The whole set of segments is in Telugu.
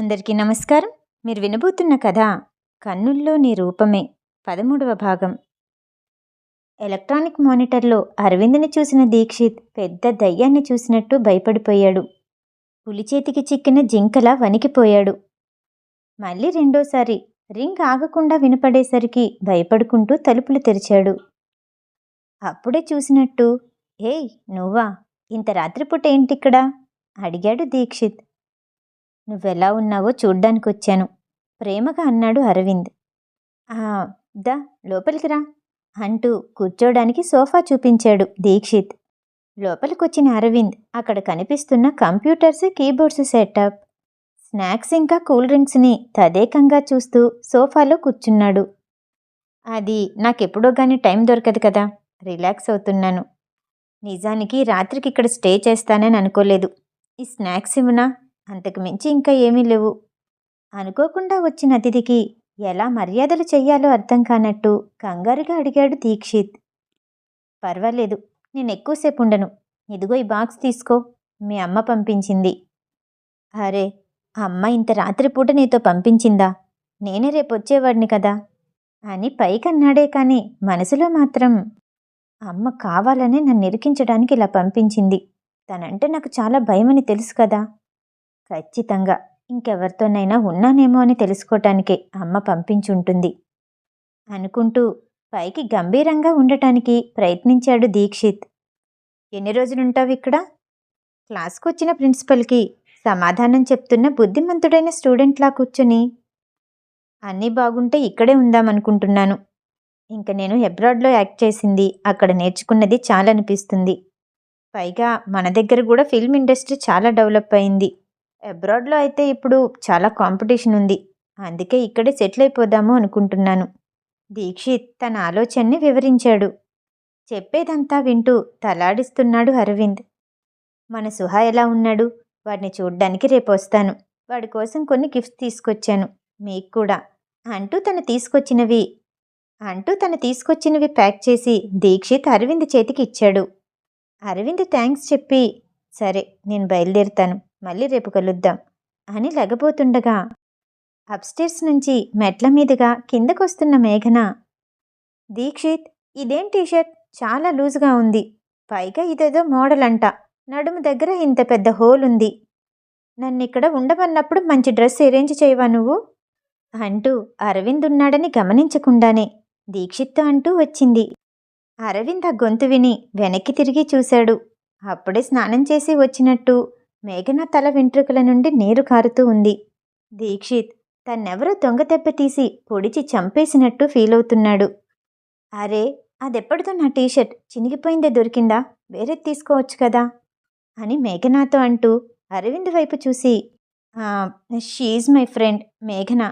అందరికీ నమస్కారం. మీరు వినబోతున్న కథ కన్నుల్లో నీ రూపమే పదమూడవ భాగం. ఎలక్ట్రానిక్ మానిటర్లో అరవింద్ని చూసిన దీక్షిత్ పెద్ద దయ్యాన్ని చూసినట్టు భయపడిపోయాడు. పులి చేతికి చిక్కిన జింకలా వణికిపోయాడు. మళ్ళీ రెండోసారి రింగ్ ఆగకుండా వినపడేసరికి భయపడుకుంటూ తలుపులు తెరిచాడు. అప్పుడే చూసినట్టు ఏయ్ నువ్వా? ఇంత రాత్రిపూట ఏంటిక్కడా? అడిగాడు దీక్షిత్. నువ్వెలా ఉన్నావో చూడ్డానికి వచ్చాను ప్రేమగా అన్నాడు అరవింద్. "ఆ, దా లోపలికి రా అంటూ కూర్చోడానికి సోఫా చూపించాడు దీక్షిత్. లోపలికొచ్చిన అరవింద్ అక్కడ కనిపిస్తున్న కంప్యూటర్స్ కీబోర్డ్స్ సెటప్ స్నాక్స్ ఇంకా కూల్ డ్రింక్స్ని తదేకంగా చూస్తూ సోఫాలో కూర్చున్నాడు. అది నాకెప్పుడో కానీ టైం దొరకదు కదా రిలాక్స్ అవుతున్నాను. నిజానికి రాత్రికి ఇక్కడ స్టే చేస్తానని అనుకోలేదు. ఈ స్నాక్స్ ఇవ్వనా? అంతకు మించి ఇంకా ఏమీ లేవు. అనుకోకుండా వచ్చిన అతిథికి ఎలా మర్యాదలు చెయ్యాలో అర్థం కానట్టు కంగారుగా అడిగాడు దీక్షిత్. పర్వాలేదు నేను ఎక్కువసేపు ఉండను. ఇదిగో ఈ బాక్స్ తీసుకో మీ అమ్మ పంపించింది. అరే అమ్మ ఇంత రాత్రిపూట నీతో పంపించిందా? నేనే రేపు వచ్చేవాడిని కదా? అని పైకన్నాడే కానీ మనసులో మాత్రం అమ్మ కావాలనే నన్ను ఇరికించడానికి ఇలా పంపించింది. తనంటే నాకు చాలా భయమని తెలుసు కదా? ఖచ్చితంగా. ఇంకెవరితోనైనా ఉన్నానేమో అని తెలుసుకోవటానికే అమ్మ పంపించుంటుంది. అనుకుంటూ పైకి గంభీరంగా ఉండటానికి ప్రయత్నించాడు దీక్షిత్. ఎన్ని రోజులుంటావు ఇక్కడ? క్లాస్కు వచ్చిన ప్రిన్సిపల్కి సమాధానం చెప్తున్న బుద్ధిమంతుడైన స్టూడెంట్లా కూర్చొని. అన్నీ బాగుంటే ఇక్కడే ఉందామనుకుంటున్నాను. ఇంక నేను అబ్రాడ్లో యాక్ట్ చేసింది అక్కడ నేర్చుకున్నది చాలా అనిపిస్తుంది పైగా మన దగ్గర కూడా ఫిల్మ్ ఇండస్ట్రీ చాలా డెవలప్ అయింది. అబ్రాడ్లో అయితే ఇప్పుడు చాలా కాంపిటీషన్ ఉంది. అందుకే ఇక్కడే సెటిల్ అయిపోదాము అనుకుంటున్నాను. దీక్షిత్ తన ఆలోచనని వివరించాడు. చెప్పేదంతా వింటూ తలాడిస్తున్నాడు అరవింద్. మన సుహా ఎలా ఉన్నాడు? వాడిని చూడ్డానికి రేపు వస్తాను. వాడి కోసం కొన్ని గిఫ్ట్స్ తీసుకొచ్చాను. మీకు కూడా. అంటూ తను తీసుకొచ్చినవి. అంటూ తను తీసుకొచ్చినవి ప్యాక్ చేసి దీక్షిత్ అరవింద్ చేతికి ఇచ్చాడు. అరవింద్ థ్యాంక్స్ చెప్పి సరే నేను బయలుదేరుతాను. మళ్ళీ రేపు కలుద్దాం అని లెగబోతుండగా అప్స్టేర్స్ నుంచి మెట్ల మీదుగా కిందకొస్తున్న మేఘన దీక్షిత్ ఇదేం టీషర్ట్? చాలా లూజ్గా ఉంది. పైగా ఇదేదో మోడల్ అంట నడుము దగ్గర ఇంత పెద్ద హోల్ ఉంది. నన్ను ఇక్కడ ఉండమన్నప్పుడు మంచి డ్రెస్ అరేంజ్ చేయవా నువ్వు? అంటూ అరవింద్ ఉన్నాడని గమనించకుండానే దీక్షిత్తో అంటూ వచ్చింది. అరవింద్ ఆ గొంతు విని వెనక్కి తిరిగి చూశాడు. అప్పుడే స్నానం చేసి వచ్చినట్టు మేఘన తల వెంట్రుకల నుండి నీరు కారుతూ ఉంది. దీక్షిత్ తన్నెవరో దొంగ దెబ్బ తీసి పొడిచి చంపేసినట్టు ఫీల్ అవుతున్నాడు. అరే అదెప్పటిదో నా టీషర్ట్? చినిగిపోయిందే దొరికిందా? వేరే తీసుకోవచ్చు కదా? అని మేఘనాతో అంటూ అరవింద్ వైపు చూసి షీజ్ మై ఫ్రెండ్ మేఘన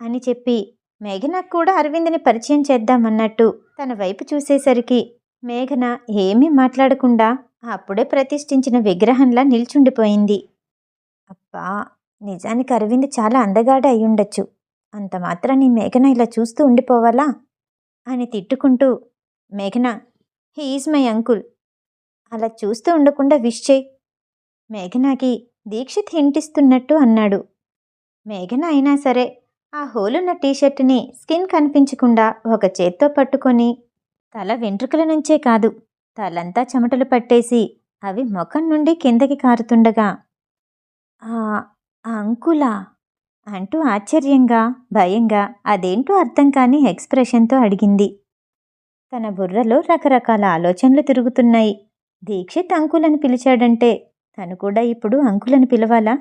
అని చెప్పి మేఘనకు కూడా అరవింద్ని పరిచయం చేద్దామన్నట్టు తన వైపు చూసేసరికి మేఘన ఏమీ మాట్లాడకుండా అప్పుడే ప్రతిష్ఠించిన విగ్రహంలా నిల్చుండిపోయింది. అబ్బా! నిజానికి అరవింద్ చాలా అందగాడే అయ్యుండొచ్చు. అంత మాత్రాన్ని మేఘన ఇలా చూస్తూ ఉండిపోవాలా? అని తిట్టుకుంటూ మేఘన హీఈస్ మై అంకుల్. అలా చూస్తూ ఉండకుండా విష్ చేయి. మేఘనాకి దీక్షిత్ హింటిస్తున్నట్టు అన్నాడు. మేఘన అయినా సరే ఆ హోలున్న టీషర్ట్ని స్కిన్ కనిపించకుండా ఒక చేత్తో పట్టుకొని తల వెంట్రుకల నుంచే కాదు తలంతా చెమటలు పట్టేసి అవి ముఖం నుండి కిందకి కారుతుండగా "ఆ, అంకులా అంటూ ఆశ్చర్యంగా భయంగా అదేంటో అర్థం కాని ఎక్స్ప్రెషన్తో అడిగింది. తన బుర్రలో రకరకాల ఆలోచనలు తిరుగుతున్నాయి. దీక్షిత్ అంకులని పిలిచాడంటే తను కూడా ఇప్పుడు అంకులని పిలవాలా?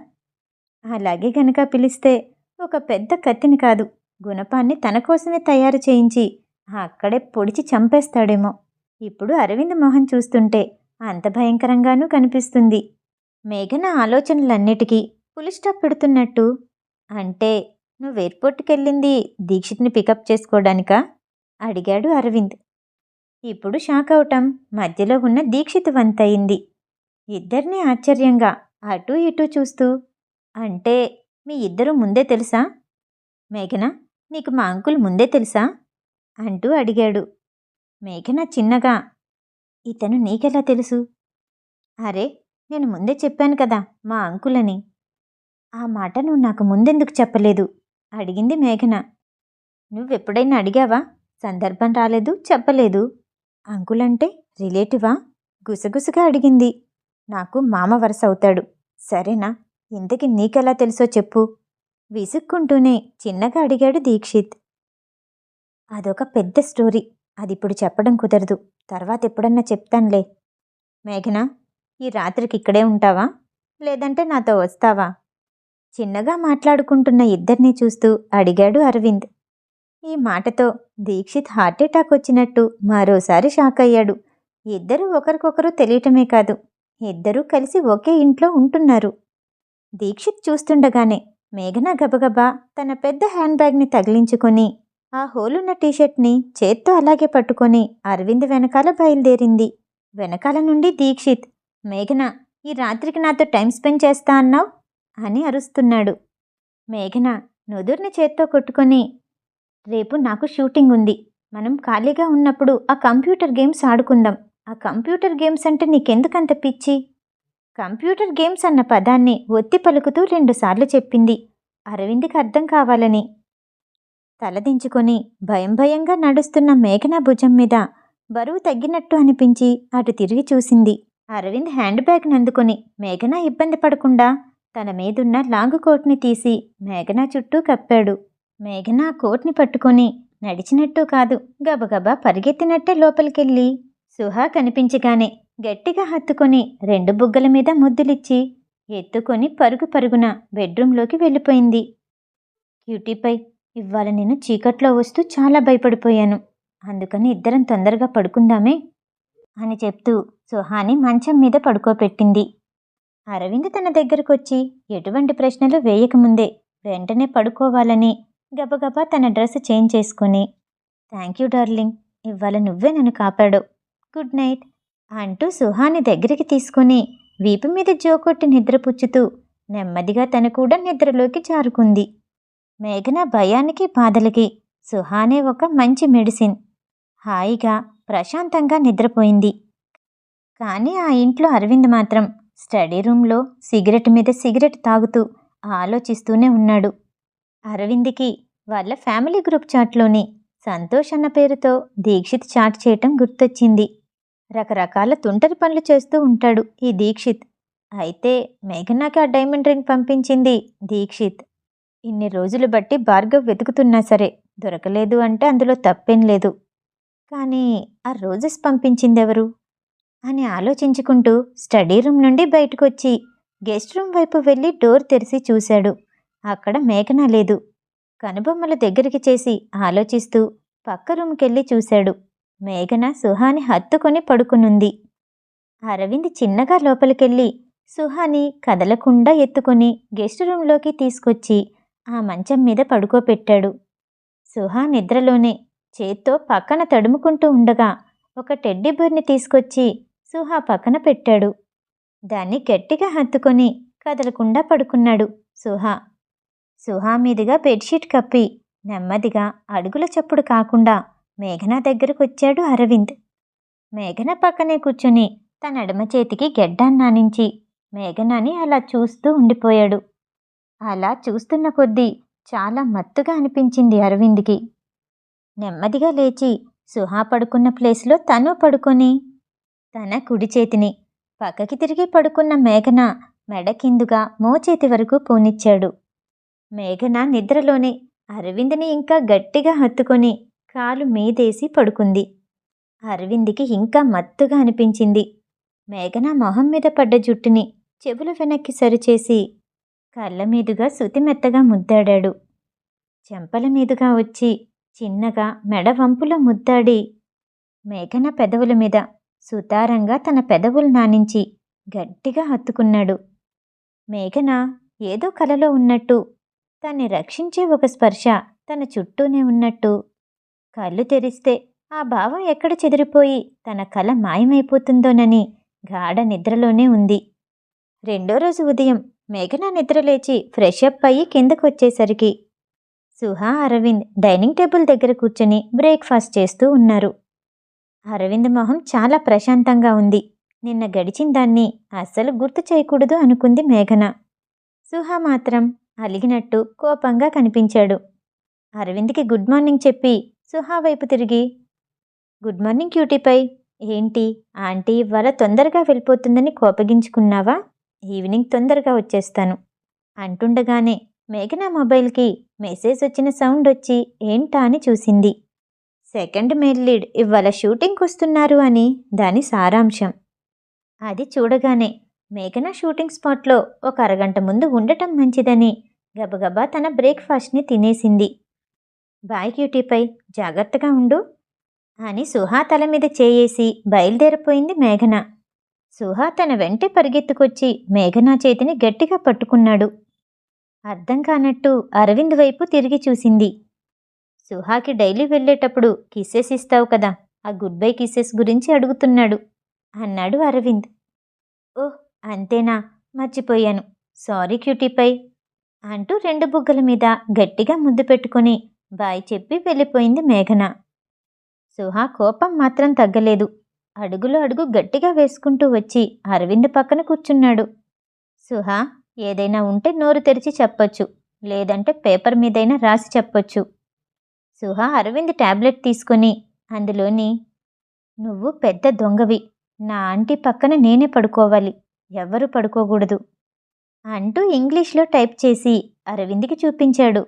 అలాగే గనక పిలిస్తే ఒక పెద్ద కత్తిని కాదు గుణపాన్ని తన కోసమే తయారు చేయించి అక్కడే పొడిచి చంపేస్తాడేమో. ఇప్పుడు అరవింద్ మోహన్ చూస్తుంటే అంత భయంకరంగానూ కనిపిస్తుంది. మేఘన ఆలోచనలన్నిటికీ పులి స్టాప్ పెడుతున్నట్టు. అంటే నువ్వు ఎయిర్పోర్ట్కి వెళ్ళింది దీక్షిత్ని పికప్ చేసుకోవడానికా? అడిగాడు అరవింద్. ఇప్పుడు షాక్ అవటం మధ్యలో ఉన్న దీక్షిత్ వంతయింది. ఇద్దరినీ ఆశ్చర్యంగా అటూ ఇటూ చూస్తూ అంటే మీ ఇద్దరు ముందే తెలుసా? మేఘన నీకు మా అంకుల్ ముందే తెలుసా? అంటూ అడిగాడు. మేఘన చిన్నగా ఇతను నీకెలా తెలుసు? అరే నేను ముందే చెప్పాను కదా మా అంకుల్ అని ఆ మాట నువ్వు నాకు ముందెందుకు చెప్పలేదు? అడిగింది మేఘన. నువ్వెప్పుడైనా అడిగావా? సందర్భం రాలేదు చెప్పలేదు. అంకుల్ అంటే రిలేటివా? గుసగుసగా అడిగింది. నాకు మామ వరుస అవుతాడు. సరేనా ఇంతకి నీకెలా తెలుసో చెప్పు. విసుక్కుంటూనే చిన్నగా అడిగాడు దీక్షిత్. అదొక పెద్ద స్టోరీ. అది ఇప్పుడు చెప్పడం కుదరదు. తర్వాత ఎప్పుడన్నా చెప్తానులే. మేఘన ఈ రాత్రికి ఇక్కడే ఉంటావా? లేదంటే నాతో వస్తావా? చిన్నగా మాట్లాడుకుంటున్న ఇద్దరిని చూస్తూ అడిగాడు అరవింద్. ఈ మాటతో దీక్షిత్ హార్ట్అటాక్ వచ్చినట్టు మరోసారి షాక్ అయ్యాడు. ఇద్దరూ ఒకరికొకరు తెలియటమే కాదు. ఇద్దరూ కలిసి ఒకే ఇంట్లో ఉంటున్నారు. దీక్షిత్ చూస్తుండగానే మేఘన గబగబా తన పెద్ద హ్యాండ్ బ్యాగ్ని తగిలించుకొని ఆ హోలున్న టీషర్ట్ని చేత్తో అలాగే పట్టుకొని అరవింద్ వెనకాల బయలుదేరింది. వెనకాల నుండి దీక్షిత్ మేఘన ఈ రాత్రికి నాతో టైం స్పెండ్ చేస్తా అన్నావు? అని అరుస్తున్నాడు. మేఘన నుదుర్ని చేత్తో కొట్టుకొని రేపు నాకు షూటింగ్ ఉంది. మనం ఖాళీగా ఉన్నప్పుడు ఆ కంప్యూటర్ గేమ్స్ ఆడుకుందాం. ఆ కంప్యూటర్ గేమ్స్ అంటే నీకెందుకంత పిచ్చి? కంప్యూటర్ గేమ్స్ అన్న పదాన్ని ఒత్తి పలుకుతూ రెండుసార్లు చెప్పింది. అరవింద్కి అర్థం కావాలని తలదించుకొని భయం భయంగా నడుస్తున్న మేఘన భుజం మీద బరువు తగ్గినట్టు అనిపించి అటు తిరిగి చూసింది. అరవింద్ హ్యాండ్ బ్యాగ్ని అందుకొని మేఘన ఇబ్బంది పడకుండా తన మీదున్న లాంగ్ కోట్ని తీసి మేఘన చుట్టూ కప్పాడు. మేఘన కోట్ని పట్టుకొని నడిచినట్టు కాదు గబగబా పరిగెత్తినట్టే లోపలికెళ్ళి సుహా కనిపించగానే గట్టిగా హత్తుకొని రెండు బుగ్గల మీద ముద్దులిచ్చి ఎత్తుకొని పరుగు పరుగున బెడ్రూంలోకి వెళ్ళిపోయింది. క్యూటీపై ఇవాళ నేను చీకట్లో వస్తూ చాలా భయపడిపోయాను. అందుకని ఇద్దరం తొందరగా పడుకుందామే అని చెప్తూ సుహాని మంచం మీద పడుకోపెట్టింది అరవింద్ తన దగ్గరకొచ్చి ఎటువంటి ప్రశ్నలు వేయకముందే వెంటనే పడుకోవాలని గబగబా తన డ్రెస్ చేంజ్ చేసుకుని థ్యాంక్ యూ డార్లింగ్ ఇవాళ నువ్వే నన్ను కాపాడు గుడ్ నైట్ అంటూ సుహాని దగ్గరికి తీసుకుని వీపు మీద జోకొట్టి నిద్రపుచ్చుతూ నెమ్మదిగా తను కూడా నిద్రలోకి జారుకుంది. మేఘన భయానికి బాధలకి సుహానే ఒక మంచి మెడిసిన్. హాయిగా ప్రశాంతంగా నిద్రపోయింది. కానీ ఆ ఇంట్లో అరవింద్ మాత్రం స్టడీ రూమ్లో సిగరెట్ మీద సిగరెట్ తాగుతూ ఆలోచిస్తూనే ఉన్నాడు. అరవింద్కి వాళ్ళ ఫ్యామిలీ గ్రూప్ చాట్లోని సంతోష్ అన్న పేరుతో దీక్షిత్ చాట్ చేయటం గుర్తొచ్చింది. రకరకాల తుంటరి పనులు చేస్తూ ఉంటాడు ఈ దీక్షిత్. అయితే మేఘనాకి ఆ డైమండ్ రింగ్ పంపించింది దీక్షిత్. ఇన్ని రోజులు బట్టి భార్గవ్ వెతుకుతున్నా సరే దొరకలేదు అంటే అందులో తప్పేం లేదు. కానీ ఆ రోజెస్ పంపించిందెవరు? అని ఆలోచించుకుంటూ స్టడీ రూమ్ నుండి బయటకొచ్చి గెస్ట్ రూమ్ వైపు వెళ్ళి డోర్ తెరిచి చూశాడు. అక్కడ మేఘన లేదు. కనుబొమ్మల దగ్గరికి చేసి ఆలోచిస్తూ పక్క రూమ్కెళ్ళి చూశాడు. మేఘన సుహాని హత్తుకొని పడుకునుంది. అరవింద్ చిన్నగా లోపలికెళ్ళి సుహాని కదలకుండా ఎత్తుకొని గెస్ట్ రూమ్లోకి తీసుకొచ్చి ఆ మంచం మీద పడుకోపెట్టాడు. సుహా నిద్రలోనే చేత్తో పక్కన తడుముకుంటూ ఉండగా ఒక టెడ్డీబర్ని తీసుకొచ్చి సుహా పక్కన పెట్టాడు. దాన్ని గట్టిగా హత్తుకొని కదలకుండా పడుకున్నాడు సుహా. సుహా మీదుగా బెడ్షీట్ కప్పి నెమ్మదిగా అడుగుల చప్పుడు కాకుండా మేఘన దగ్గరకొచ్చాడు అరవింద్. మేఘన పక్కనే కూర్చుని తన ఎడమ చేతికి గెడ్డాన్నానించి మేఘనాని అలా చూస్తూ ఉండిపోయాడు. అలా చూస్తున్న కొద్దీ చాలా మత్తుగా అనిపించింది అరవింద్కి. నెమ్మదిగా లేచి సుహా పడుకున్న ప్లేస్లో తను పడుకొని తన కుడి చేతిని పక్కకి తిరిగి పడుకున్న మేఘన మెడ కిందుగా మోచేతి వరకు పోనిచ్చాడు. మేఘన నిద్రలోనే అరవింద్ని ఇంకా గట్టిగా హత్తుకొని కాలు మీదేసి పడుకుంది. అరవింద్కి ఇంకా మత్తుగా అనిపించింది. మేఘన మొహం మీద పడ్డ జుట్టుని చెవులు వెనక్కి సరిచేసి కళ్ళ మీదుగా సుతిమెత్తగా ముద్దాడాడు. చెంపల మీదుగా వచ్చి చిన్నగా మెడ వంపులో ముద్దాడి మేఘన పెదవుల మీద సుతారంగా తన పెదవులు నానించి గట్టిగా హత్తుకున్నాడు. మేఘన ఏదో కలలో ఉన్నట్టు తన్ని రక్షించే ఒక స్పర్శ తన చుట్టూనే ఉన్నట్టు కళ్ళు తెరిస్తే ఆ భావం ఎక్కడ చెదిరిపోయి తన కల మాయమైపోతుందోనని గాఢ నిద్రలోనే ఉంది. రెండో రోజు ఉదయం మేఘన నిద్రలేచి ఫ్రెష్ అప్ అయ్యి కిందకొచ్చేసరికి సుహా అరవింద్ డైనింగ్ టేబుల్ దగ్గర కూర్చొని బ్రేక్ఫాస్ట్ చేస్తూ ఉన్నారు. అరవింద్ మొహం చాలా ప్రశాంతంగా ఉంది. నిన్న గడిచిన దాన్ని అస్సలు గుర్తు చేయకూడదు అనుకుంది మేఘన. సుహా మాత్రం అలిగినట్టు కోపంగా కనిపించాడు. అరవింద్కి గుడ్ మార్నింగ్ చెప్పి సుహా వైపు తిరిగి గుడ్ మార్నింగ్ క్యూటీపై. ఏంటి? ఆంటీ ఇవాళ తొందరగా వెళ్ళిపోతుందని కోపగించుకున్నావా? ఈవినింగ్ తొందరగా వచ్చేస్తాను. అంటుండగానే మేఘన మొబైల్కి మెసేజ్ వచ్చిన సౌండ్ వచ్చి ఏంటా అని చూసింది. సెకండ్ మెయిల్ లీడ్ ఇవాళ షూటింగ్కి వస్తున్నారు అని దాని సారాంశం. అది చూడగానే మేఘన షూటింగ్ స్పాట్లో ఒక అరగంట ముందు ఉండటం మంచిదని గబగబా తన బ్రేక్ఫాస్ట్ని తినేసింది. బాయ్ క్యూటీపై జాగ్రత్తగా ఉండు అని సుహా తల మీద చేయేసి బయలుదేరిపోయింది మేఘన. సుహా తన వెంటే పరిగెత్తుకొచ్చి మేఘనా చేతిని గట్టిగా పట్టుకున్నాడు. అర్థం కానట్టు అరవింద్ వైపు తిరిగి చూసింది. సుహాకి డైలీ వెళ్ళేటప్పుడు కిస్సెస్ ఇస్తావు కదా ఆ గుడ్ బై కిస్సెస్ గురించి అడుగుతున్నాడు. అన్నాడు అరవింద్. ఓహ్ అంతేనా? మర్చిపోయాను. సారీ క్యూటీపై అంటూ రెండు బుగ్గల మీద గట్టిగా ముద్దు పెట్టుకొని బాయ్ చెప్పి వెళ్ళిపోయింది మేఘన. సుహా కోపం మాత్రం తగ్గలేదు. అడుగులో అడుగు గట్టిగా వేసుకుంటూ వచ్చి అరవింద్ పక్కన కూర్చున్నాడు. సుహా ఏదైనా ఉంటే నోరు తెరిచి చెప్పొచ్చు. లేదంటే పేపర్ మీదైనా రాసి చెప్పొచ్చు. సుహా అరవింద్ టాబ్లెట్ తీసుకొని అందులోని నువ్వు పెద్ద దొంగవి. నా ఆంటీ పక్కన నేనే పడుకోవాలి. ఎవ్వరూ పడుకోకూడదు. అంటూ ఇంగ్లీష్లో టైప్ చేసి అరవింద్కి చూపించాడు.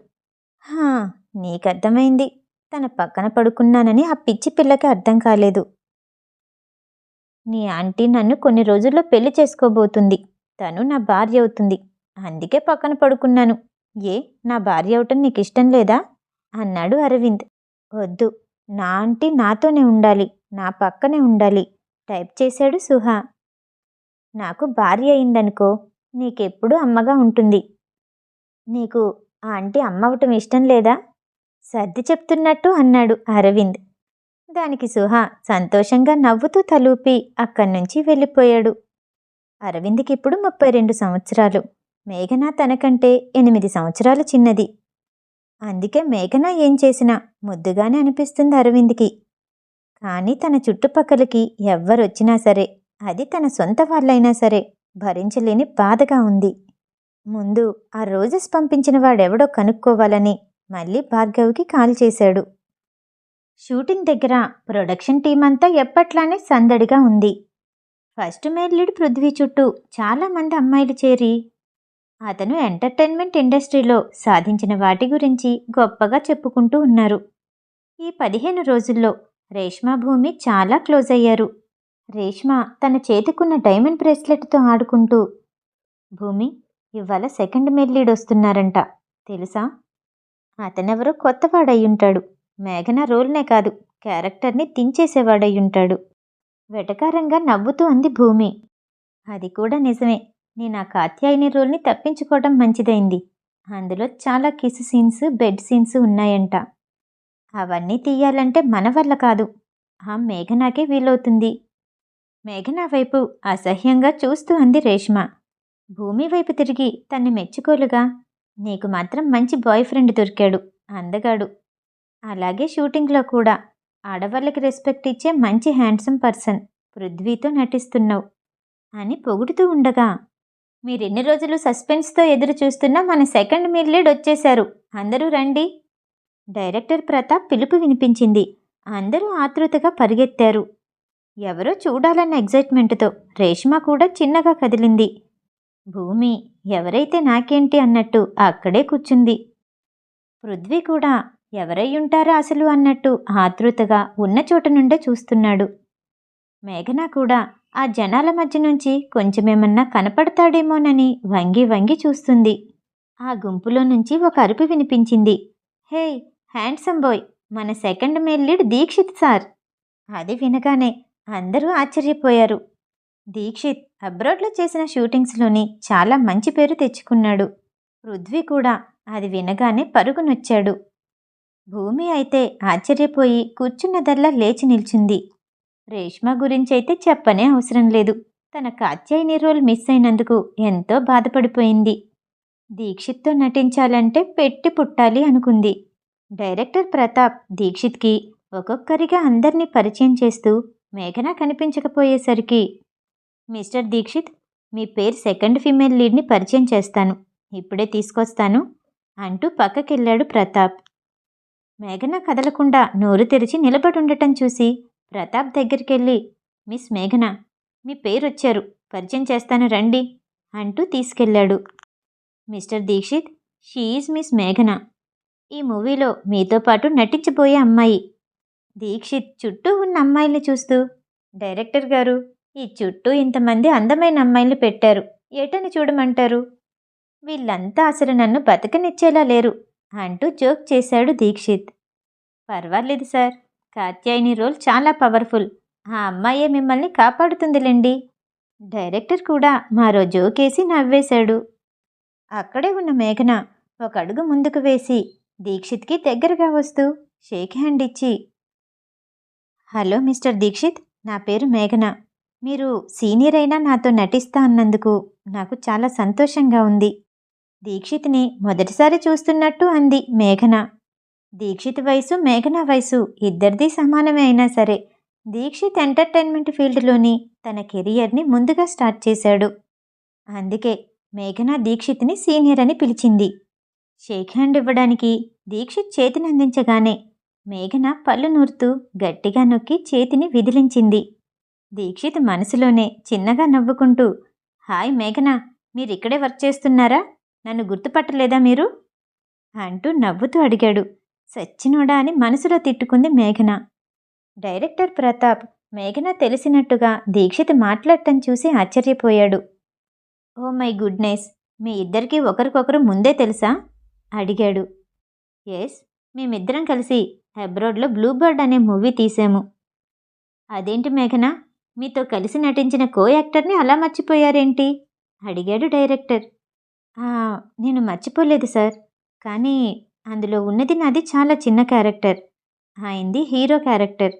హా నీకర్థమైంది. తన పక్కన పడుకున్నానని ఆ పిచ్చి పిల్లకి అర్థం కాలేదు. నీ ఆంటీ నన్ను కొన్ని రోజుల్లో పెళ్ళి చేసుకోబోతుంది. తను నా భార్య అవుతుంది. అందుకే పక్కన పడుకున్నాను. ఏ నా భార్య అవటం నీకు ఇష్టం లేదా? అన్నాడు అరవింద్. వద్దు. నా ఆంటీ నాతోనే ఉండాలి. నా పక్కనే ఉండాలి. టైప్ చేశాడు సుహా. నాకు భార్య అయిందనుకో నీకెప్పుడు అమ్మగా ఉంటుంది. నీకు ఆ ఆంటీ అమ్మవటం ఇష్టం లేదా? సర్ది చెప్తున్నట్టు అన్నాడు అరవింద్. దానికి సుహా సంతోషంగా నవ్వుతూ తలూపి అక్కడి నుంచి వెళ్ళిపోయాడు. అరవింద్కి ఇప్పుడు ముప్పై రెండు సంవత్సరాలు. మేఘన తనకంటే ఎనిమిది సంవత్సరాలు చిన్నది. అందుకే మేఘన ఏం చేసినా ముద్దుగానే అనిపిస్తుంది అరవింద్కి. కానీ తన చుట్టుపక్కలకి ఎవ్వరొచ్చినా సరే అది తన సొంత వాళ్ళైనా సరే భరించలేని బాధగా ఉంది. ముందు ఆ రోజెస్ పంపించిన వాడెవడో కనుక్కోవాలని మళ్ళీ భార్గవ్కి కాల్ చేశాడు. షూటింగ్ దగ్గర ప్రొడక్షన్ టీం అంతా ఎప్పట్లానే సందడిగా ఉంది. ఫస్ట్ మేల్లీడ్ పృథ్వీ చుట్టూ చాలామంది అమ్మాయిలు చేరి అతను ఎంటర్టైన్మెంట్ ఇండస్ట్రీలో సాధించిన వాటి గురించి గొప్పగా చెప్పుకుంటూ ఉన్నారు. ఈ పదిహేను రోజుల్లో రేష్మా భూమి చాలా క్లోజ్ అయ్యారు. రేష్మా తన చేతికున్న డైమండ్ బ్రేస్లెట్తో ఆడుకుంటూ భూమి ఇవాళ సెకండ్ మెల్లీడ్ వస్తున్నారంట తెలుసా? అతనెవరో కొత్తవాడయ్యుంటాడు. మేఘన రోల్నే కాదు క్యారెక్టర్ని దించేసేవాడయ్యుంటాడు. వెటకారంగా నవ్వుతూ అంది భూమి. అది కూడా నిజమే. నేను ఆ కాత్యాయని రోల్ని తప్పించుకోవడం మంచిదైంది. అందులో చాలా కిస్ సీన్స్ బెడ్ సీన్స్ ఉన్నాయంట. అవన్నీ తీయాలంటే మన వల్ల కాదు. ఆ మేఘనాకే వీలవుతుంది. మేఘనా వైపు అసహ్యంగా చూస్తూ అంది రేష్మ. భూమి వైపు తిరిగి తన్ని మెచ్చుకోలుగా నీకు మాత్రం మంచి బాయ్ ఫ్రెండ్ దొరికాడు అందగాడు. అలాగే షూటింగ్లో కూడా. ఆడవాళ్ళకి రెస్పెక్ట్ ఇచ్చే మంచి హ్యాండ్సమ్ పర్సన్ పృథ్వీతో నటిస్తున్నావు అని పొగుడుతూ ఉండగా మీరెన్ని రోజులు సస్పెన్స్తో ఎదురు చూస్తున్న మన సెకండ్ మీర్ లీడ్ వచ్చేశారు. అందరూ రండి. డైరెక్టర్ ప్రతాప్ పిలుపు వినిపించింది. అందరూ ఆతృతగా పరిగెత్తారు. ఎవరో చూడాలన్న ఎగ్జైట్మెంట్తో రేష్మ కూడా చిన్నగా కదిలింది. భూమి ఎవరైతే నాకేంటి అన్నట్టు అక్కడే కూర్చుంది. పృథ్వీ కూడా ఎవరయ్యుంటారా అసలు అన్నట్టు ఆతృతగా ఉన్న చోట నుండే చూస్తున్నాడు. మేఘన కూడా ఆ జనాల మధ్య నుంచి కొంచెమేమన్నా కనపడతాడేమోనని వంగి వంగి చూస్తుంది. ఆ గుంపులో నుంచి ఒక అరుపు వినిపించింది. Hey handsome boy! మన second male lead Dikshit sir! అది వినగానే అందరూ ఆశ్చర్యపోయారు. దీక్షిత్ అబ్రాడ్లో చేసిన షూటింగ్స్లోని చాలా మంచి పేరు తెచ్చుకున్నాడు. పృథ్వీ కూడా అది వినగానే పరుగునొచ్చాడు. భూమి అయితే ఆశ్చర్యపోయి కూర్చున్నదల్లా లేచి నిల్చుంది. రేష్మ గురించైతే చెప్పనే అవసరం లేదు. తన కాత్యాయని రోల్ మిస్ అయినందుకు ఎంతో బాధపడిపోయింది. దీక్షిత్తో నటించాలంటే పెట్టి పుట్టాలి అనుకుంది. డైరెక్టర్ ప్రతాప్ దీక్షిత్కి ఒక్కొక్కరిగా అందరినీ పరిచయం చేస్తూ మేఘన కనిపించకపోయేసరికి మిస్టర్ దీక్షిత్ మీ పేరు సెకండ్ ఫీమేల్ లీడ్ని పరిచయం చేస్తాను. ఇప్పుడే తీసుకొస్తాను అంటూ పక్కకెళ్ళాడు ప్రతాప్. మేఘన కదలకుండా నోరు తెరిచి నిలబడి ఉండటం చూసి ప్రతాప్ దగ్గరికెళ్ళి మిస్ మేఘన మీ పేరు వచ్చారు పరిచయం చేస్తాను రండి అంటూ తీసుకెళ్ళాడు. మిస్టర్ దీక్షిత్ షీఈజ్ మిస్ మేఘన. ఈ మూవీలో మీతో పాటు నటించబోయే అమ్మాయి. దీక్షిత్ చుట్టూ ఉన్న అమ్మాయిల్ని చూస్తూ డైరెక్టర్ గారు ఈ చుట్టూ ఇంతమంది అందమైన అమ్మాయిలు పెట్టారు. ఏటని చూడమంటారు? వీళ్ళంతా అసలు నన్ను బతకనిచ్చేలా లేరు. అంటూ జోక్ చేశాడు దీక్షిత్. పర్వాలేదు సార్ కాత్యాయని రోల్ చాలా పవర్ఫుల్. ఆ అమ్మాయే మిమ్మల్ని కాపాడుతుందిలేండి. డైరెక్టర్ కూడా మరో జోకేసి నవ్వేశాడు. అక్కడే ఉన్న మేఘన ఒక అడుగు ముందుకు వేసి దీక్షిత్కి దగ్గరగా వస్తూ షేక్ హ్యాండ్ ఇచ్చి హలో మిస్టర్ దీక్షిత్ నా పేరు మేఘన. మీరు సీనియర్ అయినా నాతో నటిస్తా అన్నందుకు నాకు చాలా సంతోషంగా ఉంది. దీక్షిత్ని మొదటిసారి చూస్తున్నట్టు అంది మేఘన. దీక్షిత్ వయసు మేఘన వయసు ఇద్దరిది సమానమే అయినా సరే దీక్షిత్ ఎంటర్టైన్మెంట్ ఫీల్డ్లోని తన కెరియర్ని ముందుగా స్టార్ట్ చేశాడు. అందుకే మేఘన దీక్షిత్ని సీనియర్ అని పిలిచింది. షేక్ హ్యాండ్ ఇవ్వడానికి దీక్షిత్ చేతిని అందించగానే మేఘన పళ్ళు నూరుతూ గట్టిగా నొక్కి చేతిని విదిలించింది. దీక్షిత్ మనసులోనే చిన్నగా నవ్వుకుంటూ హాయ్ మేఘన మీరిక్కడే వర్క్ చేస్తున్నారా? నన్ను గుర్తుపట్టలేదా మీరు? అంటూ నవ్వుతూ అడిగాడు. సచ్చినోడా అని మనసులో తిట్టుకుంది మేఘన. డైరెక్టర్ ప్రతాప్ మేఘన తెలిసినట్టుగా దీక్షిత్ మాట్లాడటం చూసి ఆశ్చర్యపోయాడు. ఓ మై గుడ్నెస్ మీ ఇద్దరికీ ఒకరికొకరు ముందే తెలుసా? అడిగాడు. ఎస్ మేమిద్దరం కలిసి అబ్రాడ్లో బ్లూబర్డ్ అనే మూవీ తీసాము అదేంటి మేఘన? మీతో కలిసి నటించిన కో యాక్టర్ని అలా మర్చిపోయారేంటి? అడిగాడు డైరెక్టర్. నేను మర్చిపోలేదు సార్. కానీ అందులో ఉన్నది నాది చాలా చిన్న క్యారెక్టర్. ఆయనది హీరో క్యారెక్టర్.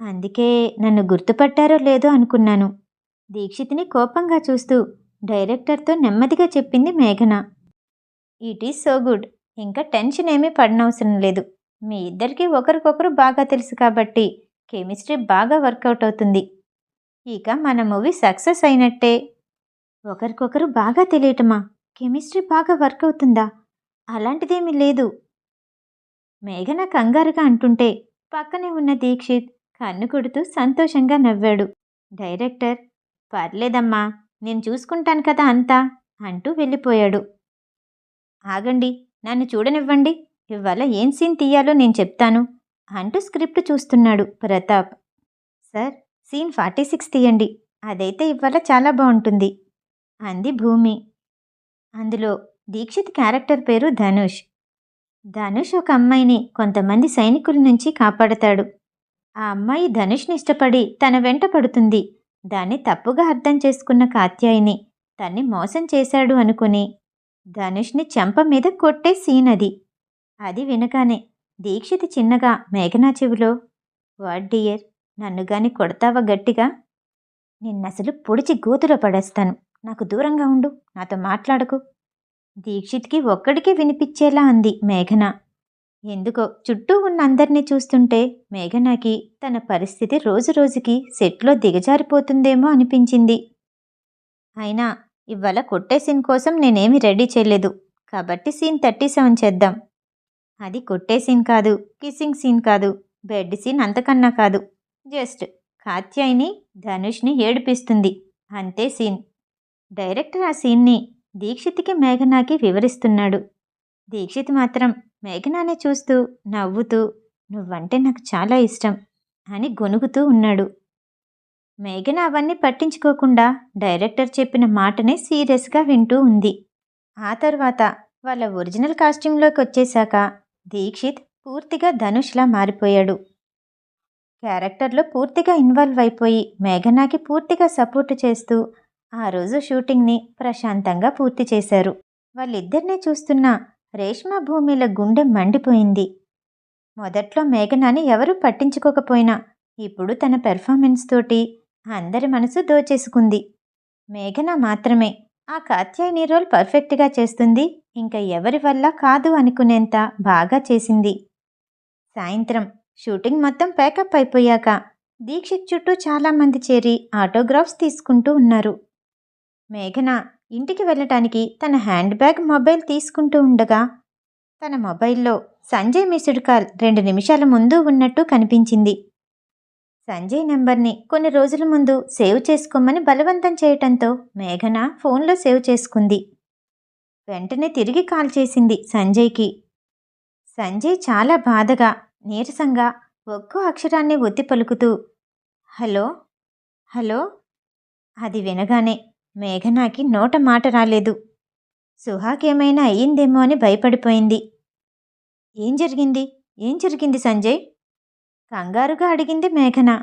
అందుకే నన్ను గుర్తుపట్టారో లేదో అనుకున్నాను. దీక్షిత్ని కోపంగా చూస్తూ డైరెక్టర్తో నెమ్మదిగా చెప్పింది మేఘన. It is so good. ఇంకా టెన్షన్ ఏమీ పడనవసరం లేదు. మీ ఇద్దరికీ ఒకరికొకరు బాగా తెలుసు కాబట్టి కెమిస్ట్రీ బాగా వర్కౌట్ అవుతుంది. ఇక మన మూవీ సక్సెస్ అయినట్టే. ఒకరికొకరు బాగా తెలియటమా? కెమిస్ట్రీ బాగా వర్క్ అవుతుందా? అలాంటిదేమీ లేదు. మేఘన కంగారుగా అంటుంటే పక్కనే ఉన్న దీక్షిత్ కన్ను కొడుతూ సంతోషంగా నవ్వాడు. డైరెక్టర్ పర్లేదమ్మా నేను చూసుకుంటాను కదా అంతా అంటూ వెళ్ళిపోయాడు. ఆగండి నన్ను చూడనివ్వండి ఇవాళ ఏం సీన్ తీయాలో నేను చెప్తాను అంటూ స్క్రిప్ట్ చూస్తున్నాడు Pratap. Sir scene forty six తీయండి అదైతే ఇవాళ చాలా బాగుంటుంది అంది భూమి. అందులో దీక్షిత్ క్యారెక్టర్ పేరు ధనుష్. ధనుష్ ఒక అమ్మాయిని కొంతమంది సైనికుల నుంచి కాపాడతాడు. ఆ అమ్మాయి ధనుష్ని ఇష్టపడి తన వెంట పడుతుంది. దాన్ని తప్పుగా అర్థం చేసుకున్న కాత్యాయిని తన్ని మోసం చేశాడు అనుకుని ధనుష్ని చెంప మీద కొట్టే సీన్ అది. అది వినగానే దీక్షిత్ చిన్నగా మేఘనా చెవిలో వాట్ డియర్ నన్ను గాని కొడతావా గట్టిగా? నిన్నసలు పొడిచి గోతులో పడేస్తాను. నాకు దూరంగా ఉండు నాతో మాట్లాడకు. దీక్షిత్కి ఒక్కడికే వినిపించేలా అంది మేఘన. ఎందుకో చుట్టూ ఉన్న అందరినీ చూస్తుంటే మేఘనాకి తన పరిస్థితి రోజు రోజుకి సెట్లో దిగజారిపోతుందేమో అనిపించింది. అయినా ఇవాళ కొట్టే సీన్ కోసం నేనేమి రెడీ చేయలేదు. కాబట్టి సీన్ థర్టీ సెవెన్ చేద్దాం. అది కొట్టే సీన్ కాదు కిస్సింగ్ సీన్ కాదు బెడ్ సీన్ అంతకన్నా కాదు. జస్ట్ కాత్యాయిని ధనుష్ని ఏడిపిస్తుంది. అంతే సీన్. డైరెక్టర్ ఆ సీన్ని దీక్షిత్కి మేఘనాకి వివరిస్తున్నాడు. దీక్షిత్ మాత్రం మేఘనానే చూస్తూ నవ్వుతూ నువ్వంటే నాకు చాలా ఇష్టం అని గొనుగుతూ ఉన్నాడు. మేఘన అవన్నీ పట్టించుకోకుండా డైరెక్టర్ చెప్పిన మాటనే సీరియస్గా వింటూ ఉంది. ఆ తర్వాత వాళ్ళ ఒరిజినల్ కాస్ట్యూమ్లోకి వచ్చేశాక దీక్షిత్ పూర్తిగా ధనుష్లా మారిపోయాడు. క్యారెక్టర్లో పూర్తిగా ఇన్వాల్వ్ అయిపోయి మేఘనాకి పూర్తిగా సపోర్ట్ చేస్తూ ఆ రోజు షూటింగ్ని ప్రశాంతంగా పూర్తి చేశారు. వాళ్ళిద్దరినీ చూస్తున్న రేష్మా భూమిల గుండె మండిపోయింది. మొదట్లో మేఘనాని ఎవరూ పట్టించుకోకపోయినా ఇప్పుడు తన పెర్ఫార్మెన్స్ తోటి అందరి మనసు దోచేసుకుంది. మేఘన మాత్రమే ఆ కాత్యాయని రోల్ పర్ఫెక్ట్గా చేస్తుంది ఇంకా ఎవరి వల్ల కాదు అనుకునేంత బాగా చేసింది. సాయంత్రం షూటింగ్ మొత్తం ప్యాకప్ అయిపోయాక దీక్షిత్ చుట్టూ చాలామంది చేరి ఆటోగ్రాఫ్స్ తీసుకుంటూ ఉన్నారు. మేఘన ఇంటికి వెళ్ళటానికి తన హ్యాండ్ బ్యాగ్ మొబైల్ తీసుకుంటూ ఉండగా తన మొబైల్లో సంజయ్ మిస్డ్ కాల్ రెండు నిమిషాల ముందు ఉన్నట్టు కనిపించింది. సంజయ్ నెంబర్ని కొన్ని రోజుల ముందు సేవ్ చేసుకోమని బలవంతం చేయటంతో మేఘన ఫోన్లో సేవ్ చేసుకుంది. వెంటనే తిరిగి కాల్ చేసింది సంజయ్కి. సంజయ్ చాలా బాధగా నీరసంగా ఒక్కో అక్షరాన్ని ఒత్తి పలుకుతూ హలో? హలో? అది వినగానే మేఘనాకి నోట మాట రాలేదు. సుహాకేమైనా అయ్యిందేమో అని భయపడిపోయింది. ఏం జరిగింది? ఏం జరిగింది సంజయ్? కంగారుగా అడిగింది మేఘన.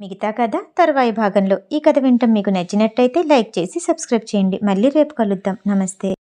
మిగతా కథ తరువాయి భాగంలో ఈ కథ వింటం మీకు నచ్చినట్టయితే లైక్ చేసి సబ్స్క్రైబ్ చేయండి. మళ్ళీ రేపు కలుద్దాం. నమస్తే.